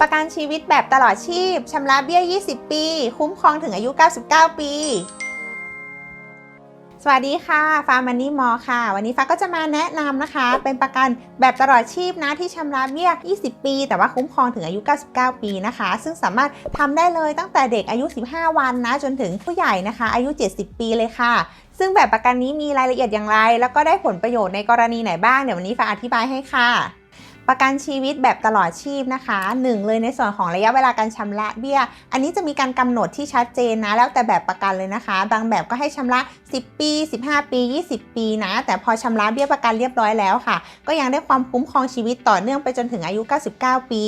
ประกันชีวิตแบบตลอดชีพ ชำระเบี้ย 20 ปี คุ้มครองถึงอายุ 99 ปี สวัสดีค่ะ ฟาร์มันนี่มอค่ะ วันนี้ฟ้าก็จะมาแนะนำนะคะ เป็นประกันแบบตลอดชีพนะที่ชำระเบี้ย 20 ปี แต่ว่าคุ้มครองถึงอายุ 99 ปีนะคะ ซึ่งสามารถทำได้เลยตั้งแต่เด็กอายุ 15 วันนะ จนถึงผู้ใหญ่นะคะ อายุ 70 ปีเลยค่ะซึ่งแบบประกันนี้มีรายละเอียดอย่างไร แล้วก็ได้ผลประโยชน์ในกรณีไหนบ้าง เดี๋ยววันนี้ฟ้าอธิบายให้ค่ะ ประกันชีวิตแบบตลอดชีพนะคะหนึ่งเลยในส่วนของระยะเวลาการชำระเบี้ย อันนี้จะมีการกำหนดที่ชัดเจนนะ แล้วแต่แบบประกันเลยนะคะ บางแบบก็ให้ชำระ 10 ปี 15 ปี 20 ปีนะ แต่พอชำระเบี้ยประกันเรียบร้อยแล้วค่ะ ก็ยังได้ความคุ้มครองชีวิตต่อเนื่องไปจนถึงอายุ 99 ปี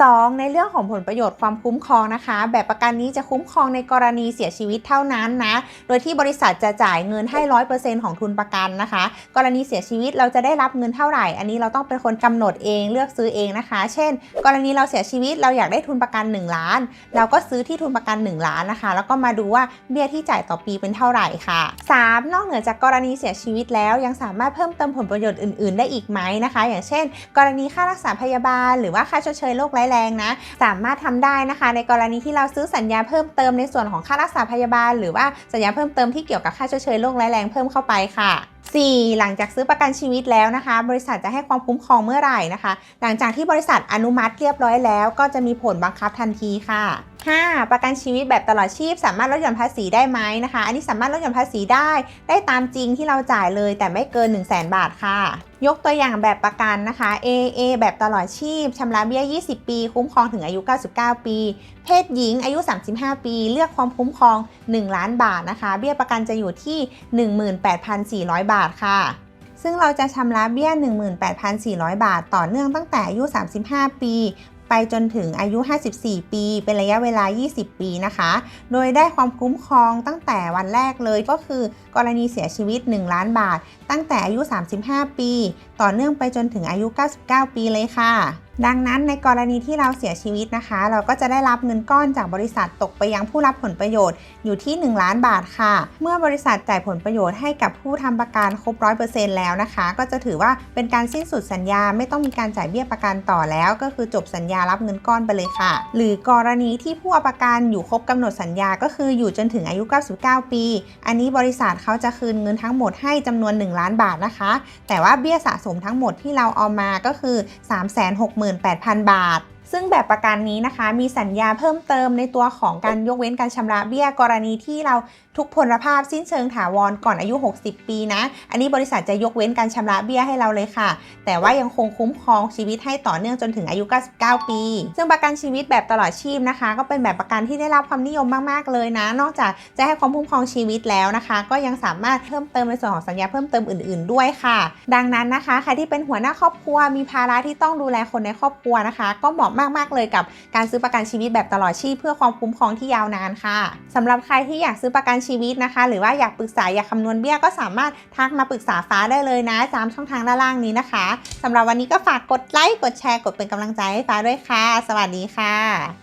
2. ในเรื่องของผลประโยชน์ความคุ้มครองนะคะ แบบประกันนี้จะคุ้มครองในกรณีเสียชีวิตเท่านั้นนะ โดยที่บริษัทจะจ่ายเงินให้100%ของทุนประกันนะคะ กรณีเสียชีวิตเราจะได้รับเงินเท่าไหร่ อันนี้เราต้องเป็นคนกำหนดเองเลือกซื้อเองนะคะ เช่น กรณีเราเสียชีวิตเราอยากได้ทุนประกัน 1 ล้าน เราก็ซื้อที่ทุนประกัน 1 ล้านนะคะ แล้วก็มาดูว่าเบี้ยที่จ่ายต่อปีเป็นเท่าไหร่ค่ะ 3. นอกเหนือจากกรณีเสียชีวิตแล้วยังสามารถเพิ่มเติมผลประโยชน์อื่น ๆ ได้อีกไหมนะคะ อย่างเช่น กรณีค่ารักษาพยาบาล หรือว่าค่าชดเชยโรคยแรงนะ สามารถทำได้นะคะ ในกรณีที่เราซื้อสัญญาเพิ่มเติมในส่วนของค่ารักษาพยาบาล หรือว่าสัญญาเพิ่มเติมที่เกี่ยวกับค่าชดเชยโรคร้ายแรงเพิ่มเข้าไปค่ะ 4. หลังจากซื้อประกันชีวิตแล้วนะคะ บริษัทจะให้ความคุ้มครองเมื่อไหร่นะคะ หลังจากที่บริษัทอนุมัติเรียบร้อยแล้ว ก็จะมีผลบังคับทันทีค่ะ 5. ประกันชีวิตแบบตลอดชีพ สามารถลดหย่อนภาษีได้ไหมนะคะ อันนี้สามารถลดหย่อนภาษีได้ ได้ตามจริงที่เราจ่ายเลย แต่ไม่เกิน 1 0 0 0 0แบาทค่ะ ยกตัวอย่างแบบประกันนะคะ AA แบบตลอดชีพชำระเบี้ย 20 ปี คุ้มครองถึงอายุ 99 ปี เพศหญิงอายุ 35 ปี เลือกความคุ้มครอง 1 ล้านบาทนะคะ เบี้ยประกันจะอยู่ที่ 18,400 บาทค่ะ ซึ่งเราจะชำระเบี้ย 18,400 บาท ต่อเนื่องตั้งแต่อายุ 35 ปี ไปจนถึงอายุ 54 ปี เป็นระยะเวลา 20 ปีนะคะ โดยได้ความคุ้มครองตั้งแต่วันแรกเลยก็คือ กรณีเสียชีวิต 1 ล้านบาทตั้งแต่อายุ 35 ปี ต่อเนื่องไปจนถึงอายุ 99 ปีเลยค่ะดังนั้นในกรณีที่เราเสียชีวิตนะคะ เราก็จะได้รับเงินก้อนจากบริษัทตกไปยังผู้รับผลประโยชน์อยู่ที่ 1 ล้านบาทค่ะ เมื่อบริษัทจ่ายผลประโยชน์ให้กับผู้ทำประกันครบ100%แล้วนะคะ ก็จะถือว่าเป็นการสิ้นสุดสัญญาไม่ต้องมีการจ่ายเบี้ยประกันต่อแล้ว ก็คือจบสัญญารับเงินก้อนไปเลยค่ะ หรือกรณีที่ผู้เอาประกันอยู่ครบกำหนดสัญญาก็คืออยู่จนถึงอายุ 99 ปี อันนี้บริษัทเขาจะคืนเงินทั้งหมดให้จำนวน 1 ล้านบาทนะคะ แต่ว่าเบี้ยสะสมทั้งหมดที่เราเอามาก็คือ368,000 บาท ซึ่งแบบประกันนี้นะคะ มีสัญญาเพิ่มเติมในตัวของการยกเว้นการชำระเบี้ยกรณีที่เราทุกพลภาพสิ้นเชิงถาวรก่อนอายุ 60 ปีนะ อันนี้บริษัทจะยกเว้นการชำระเบี้ยให้เราเลยค่ะ แต่ว่ายังคงคุ้มครองชีวิตให้ต่อเนื่องจนถึงอายุ 99 ปี ซึ่งประกันชีวิตแบบตลอดชีพนะคะ ก็เป็นแบบประกันที่ได้รับความนิยมมากๆเลยนะ นอกจากจะให้ความคุ้มครองชีวิตแล้วนะคะ ก็ยังสามารถเพิ่มเติมในส่วนของสัญญาเพิ่มเติมอื่น ๆ ด้วยค่ะ ดังนั้นนะคะใครที่เป็นหัวหน้าครอบครัวมีภาระที่ต้องดูแลคนในครอบครัวนะคะ ก็เหมาะมากๆเลยกับการซื้อประกันชีวิตแบบตลอดชีพเพื่อความคุ้มครองที่ยาวนานค่ะสำหรับใครที่อยากซื้อประกันชีวิตนะคะ หรือว่าอยากปรึกษาอยากคำนวณเบี้ยก็สามารถทักมาปรึกษาฟ้าได้เลยนะตามช่องทางด้านล่างนี้นะคะสำหรับวันนี้ก็ฝากกดไลค์กดแชร์กดเป็นกำลังใจให้ฟ้าด้วยค่ะ สวัสดีค่ะ